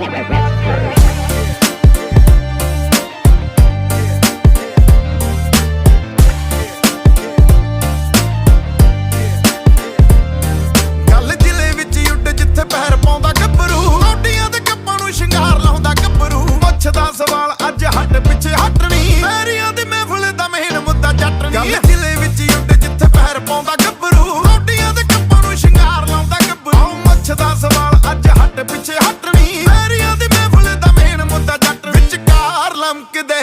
rip, rip, rip. ਚਮਕਦੇ